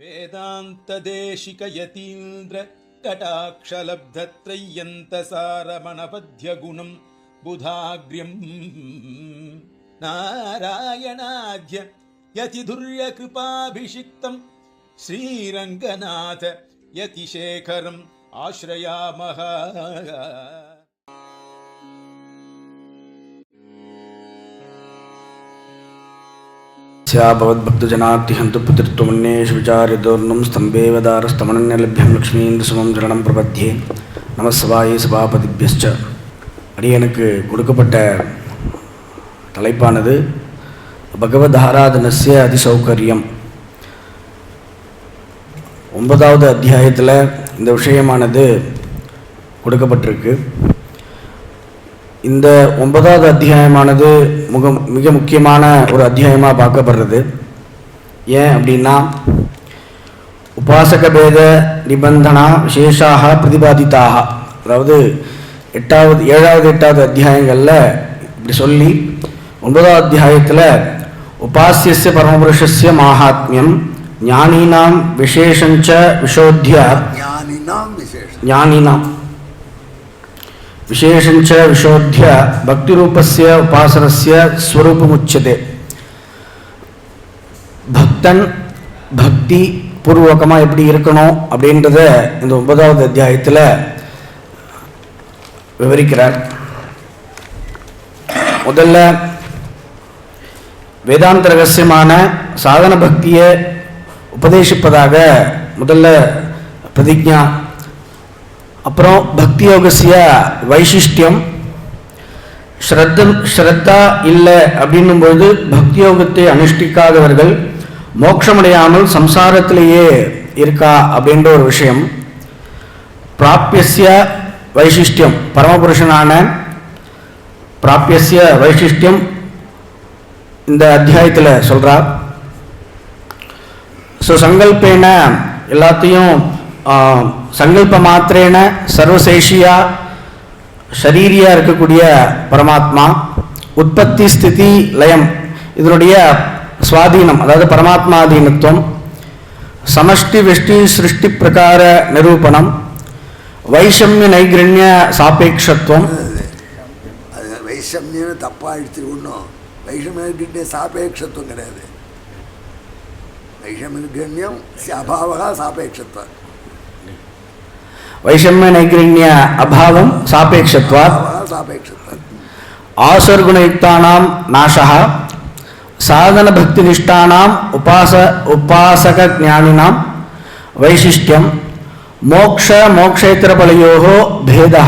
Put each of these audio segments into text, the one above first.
वेदान्तदेशिकयतीन्द्र कटाक्षलब्धत्रय्यन्तसारमणपद्यगुणम् बुधाग्र्यम् नारायणाद्य यतिधुर्यकृपाभिषिक्तम् श्रीरङ्गनाथ यतिशेखरम् आश्रयामः மித்யாபவத்பக்தஜனாத்தியந்து புதிர்த்துவன்னேஷு விசாரிதோர்ணம் ஸ்தம்பேவதாரஸ்தமனநிலபியம் லக்ஷ்மீந்திரசுமம் ஜனனம் பிரபத்தியே நமசிவாயி சபாபதிபியஸ்ச அடியனுக்கு கொடுக்கப்பட்ட தலைப்பானது பகவதாராதனசிய அதிசௌகரியம். ஒன்பதாவது அத்தியாயத்தில் இந்த விஷயமானது கொடுக்கப்பட்டிருக்கு. இந்த ஒன்பதாவது அத்தியாயமானது மிக மிக முக்கியமான ஒரு அத்தியாயமாக பார்க்கப்படுறது. ஏன் அப்படின்னா உபாசக பேத நிபந்தனா விசேஷாக பிரதிபாதித்தாக. அதாவது எட்டாவது ஏழாவது எட்டாவது அத்தியாயங்களில் இப்படி சொல்லி ஒன்பதாவது அத்தியாயத்தில் உபாசிய பரமபுருஷஸ்ய மாஹாத்மியம் ஞானினாம் விசேஷஞ்ச விஷோத்திய ஞானினாம். விசேஷஞ்ச விஷோத்திய பக்தி ரூபஸ்ய உபாசனஸ்ய ஸ்வரூபமுச்சதே பக்தன் பக்தி பூர்வகமாக எப்படி இருக்கணும் அப்படின்றத இந்த ஒன்பதாவது அத்தியாயத்தில் விவரிக்கிறார். முதல்ல வேதாந்த ரகசியமான சாதன பக்தியை உபதேசிப்பதாக முதல்ல பிரதிஜா அப்புறம் பக்தி யோகசிய வைசிஷ்டியம் ஸ்ரத்த ஸ்ரத்தா இல்லை அப்படின்னும்போது பக்தி யோகத்தை அனுஷ்டிக்காதவர்கள் மோட்சமடையாமல் சம்சாரத்திலேயே இருக்கா அப்படின்ற ஒரு விஷயம். பிராப்பியசிய வைசிஷ்டியம் பரமபுருஷனான பிராப்பியசிய வைசிஷ்டியம் இந்த அத்தியாயத்தில் சொல்கிறார் ஸோ சங்கல்பேன எல்லாத்தையும் சங்கல்ப மாத்திரேன சர்வசேஷியா ஷரீரியா இருக்கக்கூடிய பரமாத்மா உற்பத்தி ஸ்திதி லயம் இதனுடைய சுவாதீனம் அதாவது பரமாத்மாதீனத்துவம் சமஷ்டி வெஷ்டி சிருஷ்டி பிரகார நிரூபணம் வைஷமிய நைகிரண்ய சாபேட்சத்துவம் அது வைஷமியம்னு தப்பாக எடுத்துக்கணும் வைஷமிய சாபேட்சத்துவம் கிடையாது. வைஷமிய அபாவகா சாபேட்சத்துவம் வைஷமிய நைகிரண்ய அபாவம் சாபேக்ஷத்வாத். அபாவகா சாபேட்சத்துவம் ஆசுர்குணயுக்தானாம் நாசः சாதனபக்தினிஷ்டானாம் உபாச உபாசக ஞானினாம் வைசிஷ்டியம் மோக்ஷ மோக்ஷேத்திரபலையோகோ பேதா.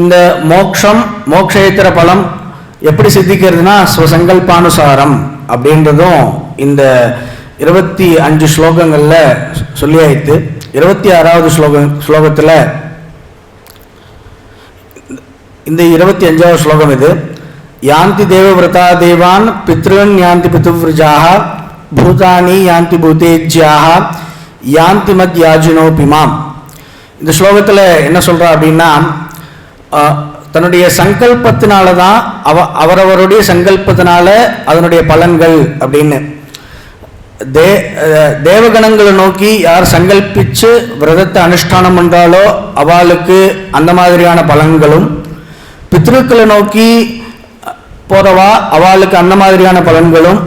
இந்த மோக்ஷம் மோக்ஷேத்திர பலம் எப்படி சித்திக்கிறதுனா ஸ்வசங்கல்பானுசாரம் அப்படின்றதும் இந்த இருபத்தி அஞ்சு ஸ்லோகங்களில் சொல்லியாயிட்டு இருபத்தி ஆறாவது ஸ்லோகம் ஸ்லோகத்தில் இந்த இருபத்தி அஞ்சாவது ஸ்லோகம் இது யாந்தி தேவவிரதா தேவான் பித்ருன் யாந்தி பிதுவிரஜாக பூதானி யாந்தி பூதேஜ்யாக யாந்தி மத் யாஜினோபிமாம் இந்த ஸ்லோகத்தில் என்ன சொல்கிறா அப்படின்னா தன்னுடைய சங்கல்பத்தினால தான் அவ அவரவருடைய சங்கல்பத்தினால அதனுடைய பலன்கள் அப்படின்னு. தே தேவகணங்களை நோக்கி யார் சங்கல்பிச்சு விரதத்தை அனுஷ்டானம் பண்ணுறாலோ அவளுக்கு அந்த மாதிரியான பலன்களும். பித்ருக்களை நோக்கி போறவா அவளுக்கு அந்த மாதிரியான பலன்களும்.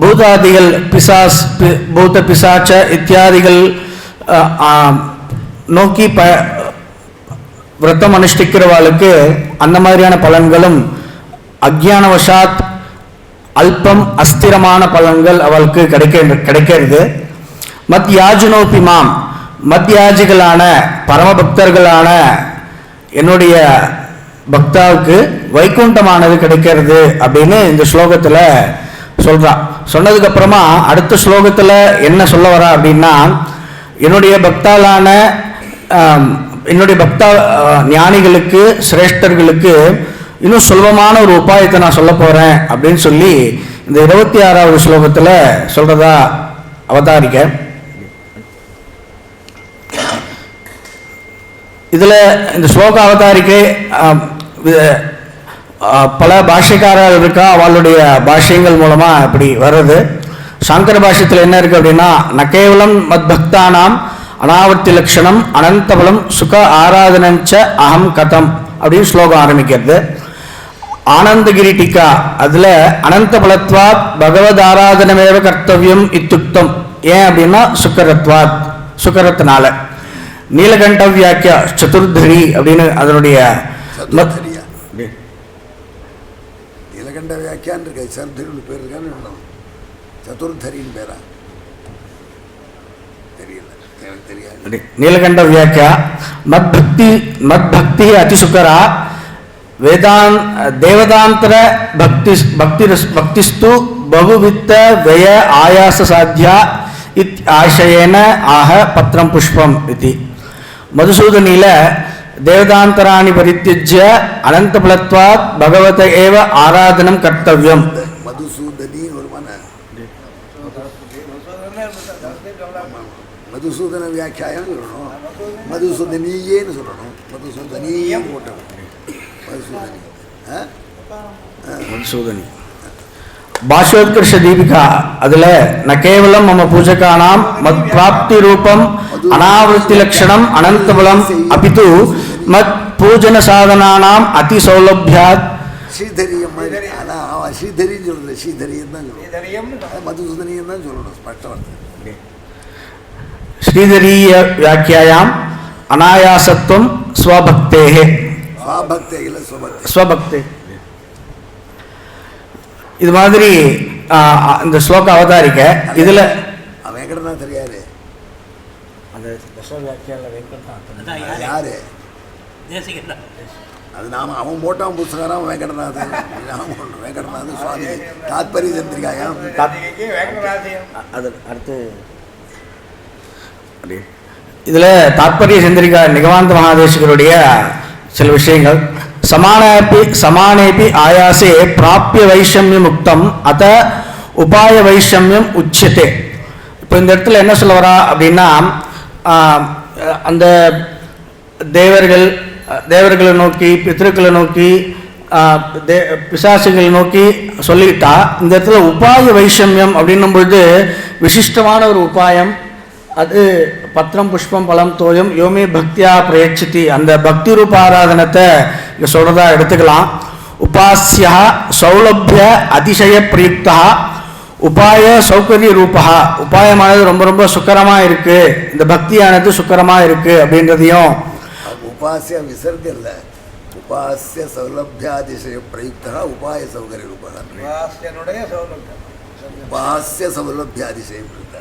பூதாதிகள் பிசாஸ் பி- பூத பிசாச்ச இத்தியாதிகள் நோக்கி ப விரதம் அனுஷ்டிக்கிறவாளுக்கு அந்த மாதிரியான பலன்களும். அக்ஞானவசாத் அல்பம் அஸ்திரமான பலன்கள் அவளுக்கு கிடைக்க கிடைக்கிறது. மத் யாஜுனோபிமாம் மத்யாஜிகளான பரமபக்தர்களான என்னுடைய பக்தாவுக்கு வைகுண்டமானது கிடைக்கிறது அப்படின்னு இந்த ஸ்லோகத்தில் சொல்கிறான் சொன்னதுக்கப்புறமா அடுத்த ஸ்லோகத்தில் என்ன சொல்ல வரா அப்படின்னா என்னுடைய பக்தாலான என்னுடைய பக்தா ஞானிகளுக்கு சிரேஷ்டர்களுக்கு இன்னும் சுலபமான ஒரு உபாயத்தை நான் சொல்ல போறேன் அப்படின்னு சொல்லி இந்த இருபத்தி ஆறாவது ஸ்லோகத்தில் சொல்றதா அவதாரிக்க. இதில் இந்த ஸ்லோக அவதாரிக்கை பல பாஷைக்காரர்கள் இருக்கா அவளுடைய பாஷ்யங்கள் மூலமாக இப்படி வருது சங்கர பாஷ்யத்தில் என்ன இருக்கு அப்படின்னா நக்கேவலம் கேவலம் மத்பக்தானாம் அனாவர்த்தி லட்சணம் அனந்தபலம் சுக ஆராதனஞ்ச அகம் கதம் அப்படின்னு ஸ்லோகம் ஆரம்பிக்கிறது. ஆனந்தகிரி டீக்கா. அதுல அனந்த பலத்வாத் பகவத் ஆராதனமேவ கர்த்தவியம் இத்துக்தம். ஏன் அப்படின்னா சுக்கரத்வாத் சுக்கரத்தினால. நீலகண்ட வியாக்கியா சதுர்தரி அப்படின்னு அதனுடைய மத்- நீலகண்ட வியாக்கியான் இருக்கு? சதுர்தரின்னு பேர் இருக்கான்னு சதுர்தரின்னு பேரா? தெரியல. எனக்கு தெரியாது. அப்படி. நீலகண்ட வியாக்கியா மத்பக்தி மத்பக்தி அதிசுக்கரா வேதான் தேவதாந்திர பக்தி பக்தி பக்திஸ்து பகுவித்த வய ஆயாச சாத்தியா இத் ஆசயன ஆக பத்திரம் புஷ்பம் இது. மதுசூதனியில் தேவதாந்தராணி பரித்தியஜ்ய அனந்தபலத்வாத் பகவத ஏவ ஆராதனம் கர்த்தவியம். மதுசூதன வியாக்கியாயம் சொல்லணும். மதுசூதனியேன்னு சொல்லணும். மதுசூதனியே போட்டவன் மதுசூதனி பாஷ்யோத்கர்ஷ தீபிகா அதுல ந கேவலம் மம பூஜகானாம் மத் பிராப்தி ரூபம் அனாவருத்தி லட்சணம் அனந்தபலம் அபிது மத் பூஜன சாதனானாம் அதி சௌலபியாத். ஸ்ரீதரியம் மாதிரி ஆனால் அவன் ஸ்ரீதரின்னு சொல்றது ஸ்ரீதரியம் தான் மதுசூதனியம் தான் சொல்லணும் ஸ்பஷ்டவர்த்தம் ஸ்ரீதரீய வியாக்கியாயாம் அனாயாசத்துவம் சுபக்தி ஸ்வபக்தி. இது மாதிரி இந்த ஸ்லோக அவதாரிக்க இதுல அவன் எங்கடனா தெரியாது. அந்த வெங்கட்நாதன் யாரு? அது நாம அவன் போட்டான் புஸ்தகம் வெங்கடநாதன் வெங்கடநாதன் சுவாமி. தாத்பரிய சந்திரிகாயம் அது அடுத்து இதில் தாத்பரிய சந்திரிகா நிகவாந்த மகாதேசிகருடைய சில விஷயங்கள். சமானேபி சமானேபி ஆயாசே பிராப்பிய வைஷமியம் உக்தம். அத உபாய வைஷமியம் உச்சியதே. இப்போ இந்த இடத்துல என்ன சொல்ல வரா அப்படின்னா அந்த தேவர்கள் தேவர்களை நோக்கி பித்ருக்களை நோக்கி தே பிசாசுகளை நோக்கி சொல்லிட்டா இந்த இடத்துல உபாய வைஷமியம் அப்படின்னும் பொழுது விசிஷ்டமான ஒரு உபாயம் அது பத்திரம் புஷ்பம் பழம் தோயம் யோமே பக்தியா பிரயட்சித்தி அந்த பக்தி ரூப ஆராதனத்தை இங்கே சொல்கிறதா எடுத்துக்கலாம். உபாசியா சௌலபிய அதிசய பிரயுக்தா. உபாய சௌகரிய ரூபா. உபாயமானது ரொம்ப ரொம்ப சுக்கரமாக இருக்குது இந்த பக்தியானது சுக்கரமாக இருக்குது அப்படின்றதையும் உபாசிய விசர்க இல்லை. உபாசிய சௌலபியாதிசய பிரயுக்தா உபாய சௌகரிய ரூபா. உபாசிய சௌலபியாதிசய பிரயுக்தா.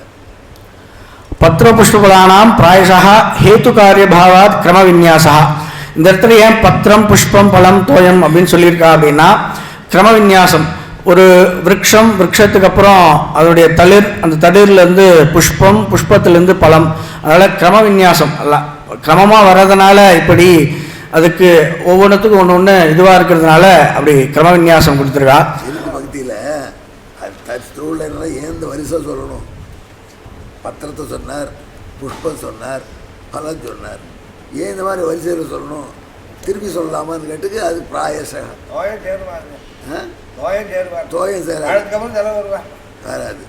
பத்திரபுஷ்பகுலானாம் பிராயசா ஹேத்து காரியபாவாத் கிரம விநியாசா இந்த இடத்துல ஏன் பத்திரம் புஷ்பம் பழம் தோயம் அப்படின்னு சொல்லியிருக்கா அப்படின்னா கிரம விநியாசம் ஒரு விரக்ஷம் விரக்ஷத்துக்கு அப்புறம் அதனுடைய தளிர் அந்த தளிர்லேருந்து புஷ்பம் புஷ்பத்துலேருந்து பழம். அதனால் கிரம விநியாசம் அல்ல கிரமமாக வர்றதுனால இப்படி அதுக்கு ஒவ்வொன்றுத்துக்கும் ஒன்று ஒன்று இதுவாக இருக்கிறதுனால அப்படி கிரம விநியாசம் கொடுத்துருக்கா பக்தியில் திருவிழா ஏந்த வரிசை சொல்லணும்? பத்திரத்தை சொன்னார் புஷ்பம் சொன்னார் பலன் சொன்னார். ஏன் இந்த மாதிரி வரிசையில் சொல்லணும்? திருப்பி சொல்லலாமான்னு கேட்டுக்கு அது பிராயசம் தோயம் சேராது. வராது.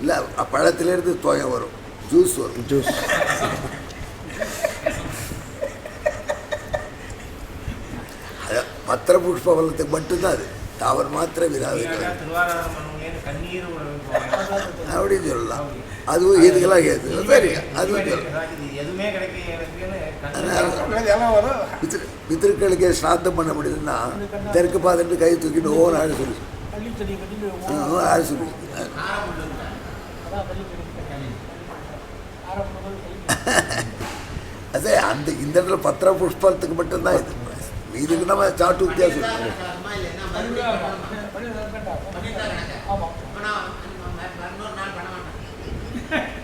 இல்லை பழத்திலேருந்து தோயம் வரும். ஜூஸ் வரும். ஜூஸ். அது பத்திர புஷ்ப பலத்துக்கு மட்டும்தான் அது. தாவர மாத்திர விராது. அப்படின்னு சொல்லலாம். அதுவும் இதுக்கெல்லாம் ஏது சரி அதுவும் பித்திரு பித்திருக்களுக்கு ஸ்ராத்தம் பண்ண முடியுதுன்னா தெற்கு பார்த்துட்டு கை தூக்கிட்டு ஓ ஆடு சொல்லி. ஆ, ஆடு சொல்லி. அதே அந்த இந்த இடத்துல பத்திர புஷ்பத்துக்கு மட்டும்தான் இது. மீதுக்கு நம்ம சாட்டு வித்தியாசம் ஆ பண்ணியானோம் வேற நாள் ஆ, ஆ அந்த அந்த இது பண்றதுக்கே உனக்கு வழியே இல்லை ஒண்ணுமே பண்ண முடியாது எப்பவுமே பண்ண முடியாதுன்னா அதை பற்றி என்ன பண்ணுங்க சபலமா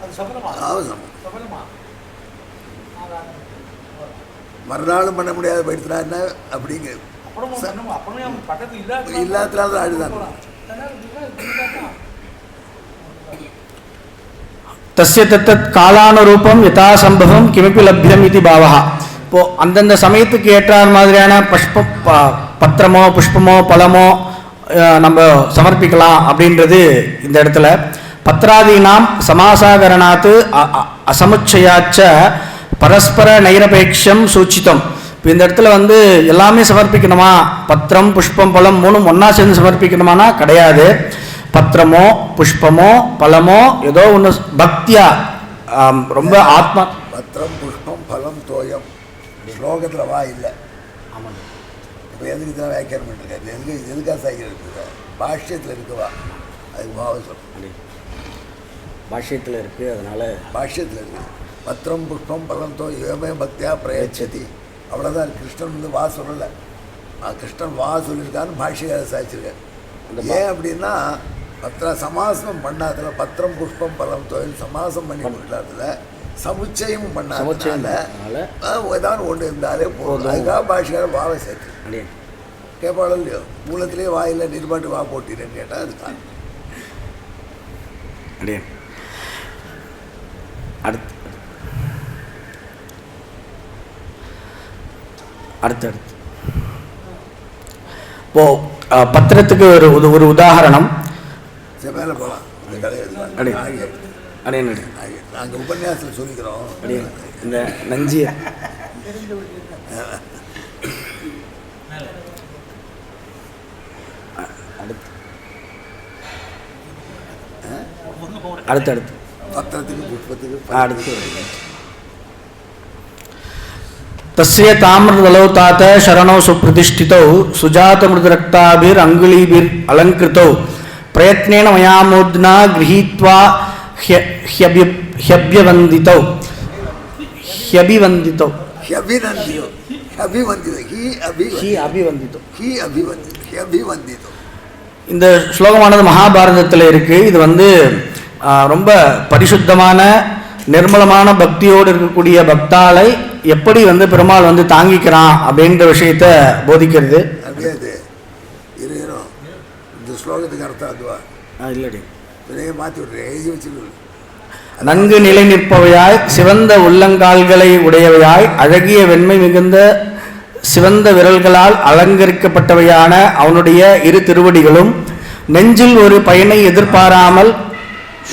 அது சபலமா அவசரம் சபலமா அதான். மறுநாளும் பண்ண முடியாத போயிடுச்சுனா அப்படிங்க. அப்புறமும் பண்ணுவோம் அப்புறமே அவன் பக்கத்து இல்லாத இல்லாதனால தான் அழுதான் தஸ்ய தத்தத் காலானுரூபம் யதாசம்பவம் கிமப்பி லப்யம் இது பாவகா இப்போது அந்தந்த சமயத்துக்கு ஏற்றார் மாதிரியான புஷ்ப ப- பத்திரமோ புஷ்பமோ பழமோ நம்ம சமர்ப்பிக்கலாம் அப்படின்றது இந்த இடத்துல பத்ராதீனாம் சமாசாகரணாத்து அசமுச்சயாச்ச பரஸ்பர நைரபேட்சம் சூச்சித்தம் இப்போ இந்த இடத்துல வந்து எல்லாமே சமர்ப்பிக்கணுமா? பத்திரம் புஷ்பம் பழம் மூணும் ஒன்றா சேர்ந்து சமர்ப்பிக்கணுமானா? கிடையாது. பத்திரமோ புஷ்பமோ பழமோ ஏதோ ஒன்று பக்தியா? ரொம்ப ஆத்மா பத்திரம் புஷ்பம் பலம் தோயம். ஸ்லோகத்தில் வா இல்லை. இப்போ எதுக்கு இதெல்லாம் வியாக்கியானம் பண்ணிருக்காரு? எதுக்கு எதுக்காக சாய்க்கிற இருக்குது பாஷ்யத்தில் இருக்குவா அதுக்கு பாவம் சொல்லும் பாஷ்யத்தில் இருக்குது அதனால பாஷ்யத்தில் இருக்கு. பத்திரம் புஷ்பம் பலம் தோ யோமே பக்தியா பிரயச்சதி. அவ்வளோதான் கிருஷ்ணன் வந்து வா சொல்லலை. ஆ, கிருஷ்ணன் வா சொல்லியிருக்கான்னு பாஷ்யக்கார சாய்ச்சிருக்காரு. ஏன் அப்படின்னா பத்திர சமாசம் பண்ணாதுல பத்திரம் புஷ்பம் பலம் தொழில் சமாசம் பண்ணி சமுச்சயமும் சமுச்சயம் பண்ணாதனால ஏதாவது ஒன்று இருந்தாலே போதும். அதுக்காக பாஷ்யக்கார வாவை சேர்த்து. கேட்பாளோ இல்லையோ? மூலத்திலே வா இல்லை நிர்பாட்டு வா போட்டினேன்னு கேட்டால் அது காரணம் அப்படியே? அடுத்து. அடுத்து அடுத்து. இப்போ பத்திரத்துக்கு ஒரு ஒரு உதாரணம். மேலே போகலாம் இந்த கதையை அடி. ஆகிட்டு அப்படியே நடு. நாங்கள் உபன்யாசத்தில் சொல்லிக்கிறோம் அப்படியே இந்த நஞ்சிய அ- அடுத்து அடுத்து அடுத்து பத்திரத்துக்கு புஷ்பத்துக்கு ஆ, அடுத்து तस्य ताम्रदलौ तात शरणौ सुप्रतिष्ठितौ सुजातमृतरक्ताभिर् अङ्गुलीभिर् अलङ्कृतौ பிரயத்னேன மயா மூத்னா கிரகீத்வா ஹியபியவந்தித்தௌ ஹியபிவந்தித்தௌ ஹியபிநந்தியோ இந்த ஸ்லோகமானது மகாபாரதத்தில் இருக்குது இது வந்து ரொம்ப பரிசுத்தமான நிர்மலமான பக்தியோடு இருக்கக்கூடிய பக்தாலை எப்படி வந்து பெருமாள் வந்து தாங்கிக்கிறான் அப்படின்ற விஷயத்த போதிக்கிறது. ஸ்லோகத்துக்கு அர்த்தம் அதுவா? இல்லடி. இதையே மாற்றி விட்றேன் எழுதி வச்சுக்கணும் நன்கு நிலை நிற்பவையாய் சிவந்த உள்ளங்கால்களை உடையவையாய் அழகிய வெண்மை மிகுந்த சிவந்த விரல்களால் அலங்கரிக்கப்பட்டவையான அவனுடைய இரு திருவடிகளும் நெஞ்சில் ஒரு பயனை எதிர்பாராமல்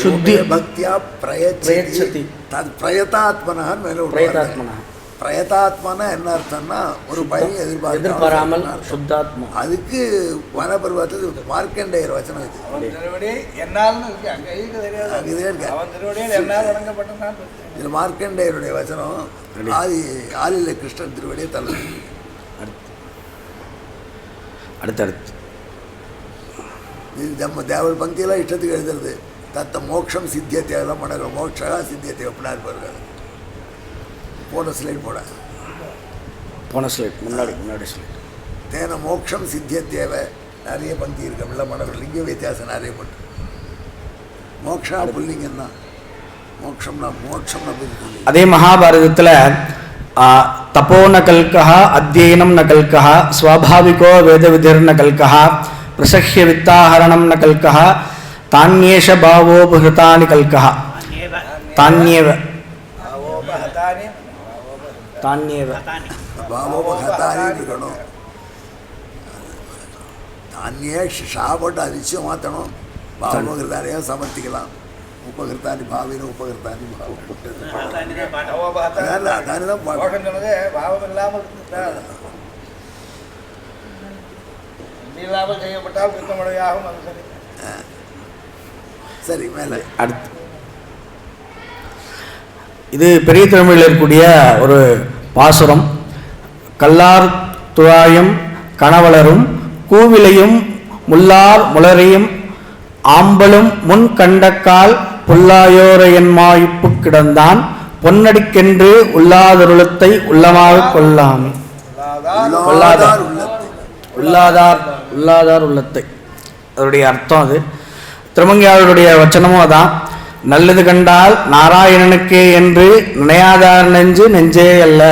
சுத்தி பக்தியா பிரயச்சதி பிரயச்சதி. தத் பிரயதாத்மனஹன் மேலே பிரயதாத்மனா பிரயதாத்மனா என்ன அர்த்தம்னா ஒரு பயனை எதிர்பார்க்காம எதிர்பாராமல் அர்த்தம். சுத்தாத்மா அதுக்கு வனபருவத்துக்கு மார்க்கண்டேயர் வச்சனம் இது. என்னால்னு இது மார்க்கண்டேயருடைய வச்சனம் ஆதி ஆலில கிருஷ்ணன் திருவடியை தள்ள அடுத்தடுத்து இது நம்ம தேவர் பங்கியெல்லாம் இஷ்டத்துக்கு எழுதுறது. தத்த மோட்சம் சித்தியத்தை எல்லாம் பண்ண மோட்சா சித்தியத்தை எப்படின்னா இருப்பாரு போன ஸ்லைட் போட. போன ஸ்லைட் முன்னாடி முன்னாடி ஸ்லைட் தேன மோட்சம் சித்தியத்தேவ நிறைய பந்தி இருக்கு மடவர் லிங்க வித்தியாசம் நிறைய பண்ணு மோக்ஷா புல்லிங்கம் தான் மோட்சம்னா மோட்சம்னா புல்லி அதே மகாபாரதத்தில் தப்போ ந கல்கः அத்தியனம் ந கல்கः ஸ்வாபாவிகோ வேதவிதிர் ந கல்கः பிரசஹ்ய வித்தாஹரணம் ந கல்கः தானியேஷ பாவோபஹிருதானி கல்கः தானியேவ. தானியேவ. பாவோபகத்தானே இருக்கணும். தானியே ஷா போட்டு அரிச்சு மாற்றணும் பாவோகிருத்தானியாக சமர்த்திக்கலாம். உபகிருத்தானி பாவின உபகிருத்தானி பாவம் செய்யப்பட்டால் குற்றமுடையாகும் அது சரி. சரி மேலே. அடுத்து. இது பெரிய தமிழில் இருக்கக்கூடிய ஒரு பாசுரம் கல்லார் துழாயும் கணவலரும் கூவிலையும் முல்லார் முளரையும் ஆம்பலும் முன் கண்டக்கால் புல்லாயோரையன்மாயிப்பு கிடந்தான். பொன்னடிக்கென்று உள்ளாதருளத்தை உள்ளமாக உள்ளாதார் உள்ளத்தை உள்ளாதார் உள்ளாதார் உள்ளத்தை. அதனுடைய அர்த்தம் அது. திருமங்கையாளருடைய வச்சனமும் அதான். நல்லது கண்டால் நாராயணனுக்கே என்று நினையாதார் நெஞ்சு நெஞ்சே அல்ல.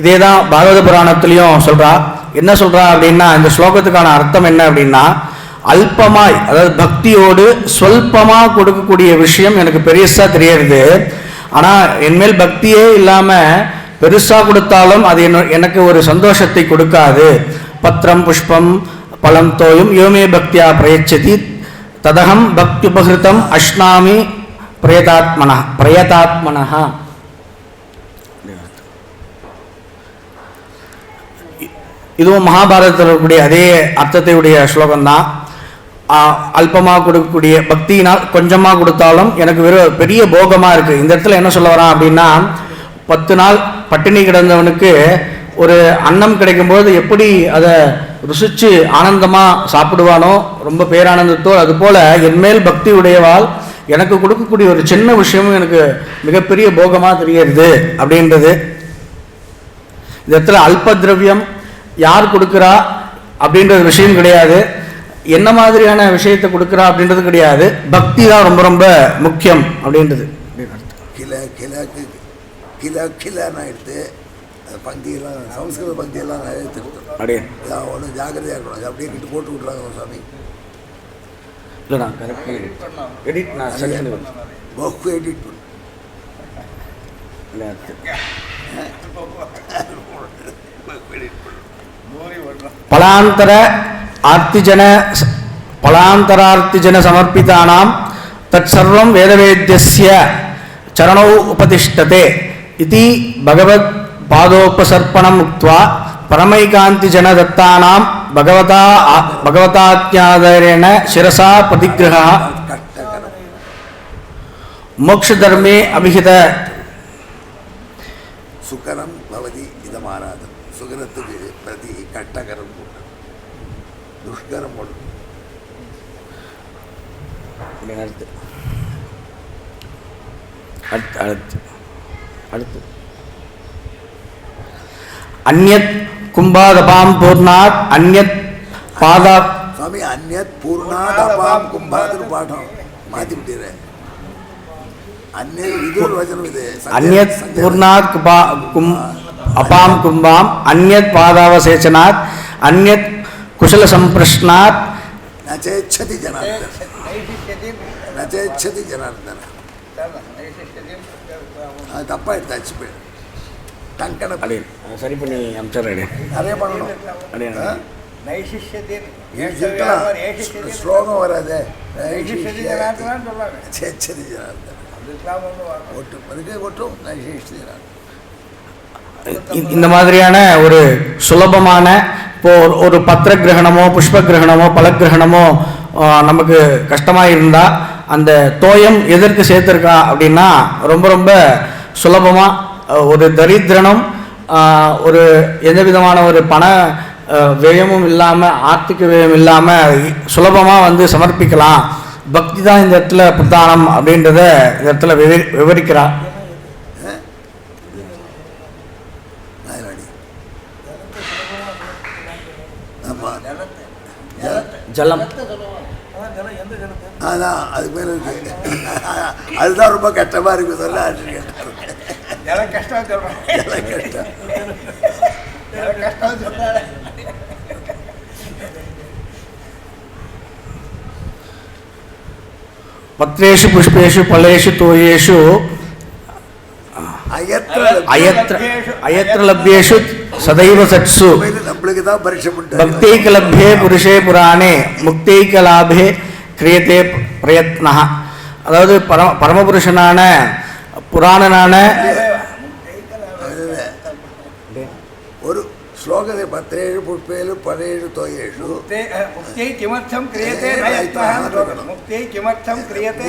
இதே தான் பாகவத புராணத்திலையும் சொல்றா. என்ன சொல்றா அப்படின்னா இந்த ஸ்லோகத்துக்கான அர்த்தம் என்ன அப்படின்னா அல்பமாய் அதாவது பக்தியோடு சொல்பமாக கொடுக்கக்கூடிய விஷயம் எனக்கு பெருசா தெரியறது ஆனால் என்மேல் பக்தியே இல்லாமல் பெருசாக கொடுத்தாலும் அது என்ன எனக்கு ஒரு சந்தோஷத்தை கொடுக்காது. பத்திரம் புஷ்பம் பழம் தோயும் யோமே பக்தியா பிரயச்சதி. ததகம் பக்தியுபகிருத்தம் அஷ்னாமி பிரயதாத்மன பிரயதாத்மனா இதுவும் மகாபாரதத்தில் இருக்கக்கூடிய அதே அர்த்தத்தையுடைய ஸ்லோகம்தான். அல்பமாக கொடுக்கக்கூடிய பக்தியினால் கொஞ்சமாக கொடுத்தாலும் எனக்கு வெறும் பெரிய போகமாக இருக்குது இந்த இடத்துல என்ன சொல்ல வரான் அப்படின்னா பத்து நாள் பட்டினி கிடந்தவனுக்கு ஒரு அன்னம் கிடைக்கும்போது எப்படி அதை ருசிச்சு ஆனந்தமாக சாப்பிடுவானோ ரொம்ப பேரானந்தத்தோ அதுபோல் என்மேல் பக்தி உடையவாள் எனக்கு கொடுக்கக்கூடிய ஒரு சின்ன விஷயமும் எனக்கு மிகப்பெரிய போகமாக தெரிகிறது அப்படின்றது. இந்த இடத்துல அல்ப திரவியம் யார் கொடுக்குறா அப்படின்றது விஷயம் கிடையாது. என்ன மாதிரியான விஷயத்தை கொடுக்குறா அப்படின்றது கிடையாது. பக்தி தான் ரொம்ப ரொம்ப முக்கியம் அப்படின்றது. கில கிலக்கு கில நான் எடுத்து அந்த பந்தியெல்லாம் சமஸ்கிருத பந்தியெல்லாம் நிறைய திருத்தம் அப்படியே? ஒன்றும் ஜாக்கிரதையாக இருக்கணும். அது அப்படியே கிட்ட போட்டு விட்றாங்க சாமி. இல்லை நான் கரெக்ட் எடிட் நான் பண்ணி பக்கு எடிட் பண்ணு. பலாந்தர ஆர்த்திஜன பலாந்தரார்த்திஜன சமர்ப்பிதானாம் தற்சர்வம் வேதவேத்தியஸ்ய சரணௌ உபதிஷ்டதே. இதி பகவத் பாதோபசர்ப்பணம் உக்த்வா பரமைகாந்திஜன தத்தானாம் பகவதா பகவதாத்யாதரேண சிரசா பிரதிகிரகா கட்டகரம் மோக்ஷதர்மே அபிஹித. சுகரம் பவதி இதமாராதம் சுகரத்துக்கு பிரதி கட்டகரம் துஷ்கரம் அடுத்து அடுத்து அடுத்து. அந்நத் கும்பாதபாம் பூர்ணாத் அந்நத் பாதா சாமி அந்நத் பூர்ணாத் அபாம் கும்பாதுன்னு பாடம். மாற்றி விட்டுறேன். அந்நத் பூர்ணாத் குபா கும் அபாம் கும்பாம் அந்நத் பாதாவசேச்சனாத் அந்நத் குசல சம்பிரஷ்னாத் நச்சேச்சதி ஜனார்தன நச்சேச்சதி ஜனார்தன அது எடுத்தாச்சு போயிடு டங்கன அடே சரி பண்ணி அமிச்சாரு நிறைய பண்ணணும். இருக்கலாம். ஸ்லோகம் வராது. ஒன்று வரணும் ஒட்டும். அதுக்கே ஒட்டும். இந்த மாதிரியான ஒரு சுலபமான இப்போ ஒரு- பத்திர கிரகணமோ புஷ்ப கிரகணமோ பலக்கிரகணமோ ஆ, நமக்கு கஷ்டமாக இருந்தால் அந்த தோயம் எதற்கு சேர்த்துருக்கா அப்படின்னா ரொம்ப ரொம்ப சுலபமாக ஒரு தரித்திரனும் ஒரு எந்த விதமான ஒரு பண ஆ, விரயமும் இல்லாமல் ஆர்த்திக விரயம் இல்லாமல் சுலபமாக வந்து சமர்ப்பிக்கலாம். பக்தி தான் இந்த இடத்துல பிரதானம் அப்படின்றத இந்த இடத்துல விவரி விவரிக்கிறார் ஜலம். அதான் அதுக்கு மேலே இருக்கு. அதுதான் ரொம்ப கஷ்டமாக இருக்கு சொல்ல ஜல கஷ்டம் சொல்றேன் எல்லாம் கஷ்டம். ஜல கஷ்டம் சொல்றாரு பத்ரேஷு புஷ்பேஷு பலேஷு தோயேஷு அயத்திர அயத்ர அயத்ர லப்யேஷு சதைவ சட்சு. நம்மளுக்கு தான் பரீட்சை பண்ணிட்டு பக்தைக லப்யே புருஷே புராணே முக்தைக லாபே கிரியத்தே பிரயத்னா அதாவது பரம பரமபுருஷனான புராணனான పత్రేషు పుష్పేలు ఫలేషు తోయేషు ముక్తై కిమర్థం క్రియతే ముక్తై కిమర్థం క్రియతే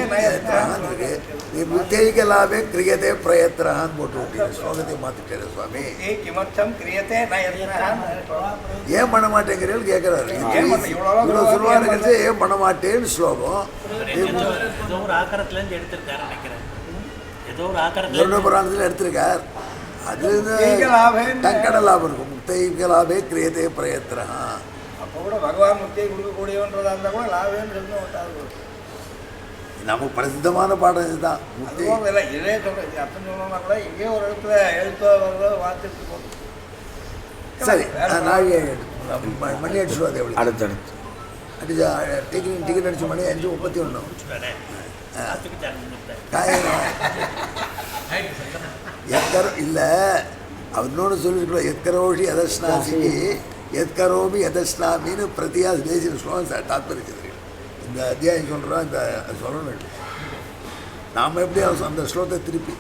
ಮುತ್ತೈಕ क्रियते ಕ್ರಿಯತೆ ಪ್ರಯತ್ನ ಅಂದ್ಬಿಟ್ಟು ಸ್ವಾಗತಿ ಮಾತಿಟ್ಟರೆ ಸ್ವಾಮಿ ಕಿಮರ್ಥಂ ಕ್ರಿಯತೆ ஏன் பண்ண மாட்டேங்கிறீர்கள் கேட்குறாரு இவ்வளோ சுருவாக இருக்கிறது ஏன் பண்ண மாட்டேன்னு ஸ்லோகம் ஆக்கரத்துலேருந்து எடுத்திருக்காரு நினைக்கிறேன் ஏதோ ஒரு ஆக்கரத்தில் எடுத்திருக்கார் அது டங்கட லாபம் இருக்கும் முக்தைக லாபே கிரியதே பிரயத்தனா அப்போ கூட பகவான் முக்தியை கொடுக்கக்கூடியவன்றதா இருந்தால் கூட லாபேன்னு ஒட்டாது நமக்கு பிரசித்தமான பாடம் இதுதான் முக்தி. இல்லை இதே இது அர்த்தம் சொல்லணும்னா கூட இங்கே ஒரு இடத்துல எழுத்தோ வருதோ வார்த்தைக்கு போகும் சரி நாழியை மணி அடிச்சுடுவாது எவ்வளோ அடுத்தடுத்து அடிச்சா டிக்கெட் டிக்கெட் அடிச்ச மணி அஞ்சு முப்பத்தி ஒன்று எத்கர இல்லை. அவர் இன்னொன்று சொல்லியிருக்கிறோம் எத்கரோஷி எதஸ்னாசிக்கு எத்கரோமி எதஸ்னாமின்னு பிரதியா தேசிய ஸ்லோகம் சார் தாத்பரிச்சது இந்த அத்தியாயம் சொல்கிறோம் இந்த சொல்லணும் நாம் எப்படி அந்த ஸ்லோகத்தை திருப்பி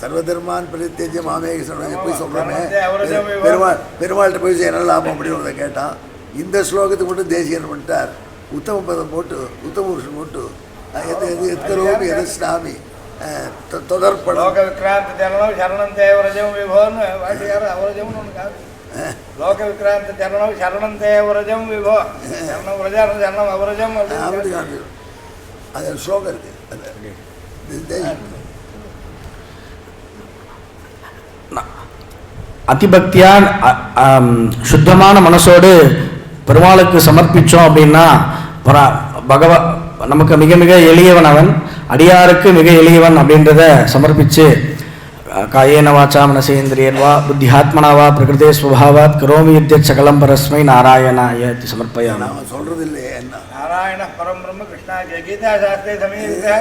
சர்வதர்மான் பிரத்யேஜ மாமேக சொல்கிறோம் எப்படி சொல்கிறோமே பெருமாள் பெருமாள்கிட்ட போய் செய்ய என்ன லாபம் அப்படின்னு கேட்டான் இந்த ஸ்லோகத்துக்கு மட்டும் தேசியன் பண்ணிட்டார்? உத்தம பதம் போட்டு உத்தம புருஷன் போட்டு எது எது எத்கரோமி எதஸ்னாமி அஹ், தொ- தொடர்படம் லோக விக்ராந்த ஜனனம் சரணம் தேவரஜம் விபோன்னு வாட்டியார் அவரஜம்னு ஒன்று காது லோக விக்ராந்த ஜனனம் சரணம் தேவரஜம் விபோ சரணம் விரஜம் சரணம் அவரஜம் அப்படி காமிச்சிடும் அது ஸ்லோகம் இருக்கு அதிபக்தியா சுத்தமான மனசோடு பெருமாளுக்கு சமர்ப்பிச்சோம் அப்படின்னா பர- பகவ நமக்கு மிக மிக எளியவன் அவன். அடியாருக்கு மிக எளியவன் அப்படின்றத சமர்ப்பிச்சு அஹ், காயேன வாச்சா மனசேந்திரியன் வா புத்தியாத்மனா வா பிரகிருதே ஸ்வபாவாத் கரோமி யுத்திய சகலம் பரஸ்மை நாராயணாய இதி சமர்ப்பயாமி. நாம சொல்றது இல்லையே நாராயண பரம் பிரம்ம கிருஷ்ணா கீதா சாஸ்திரே சமீரிதா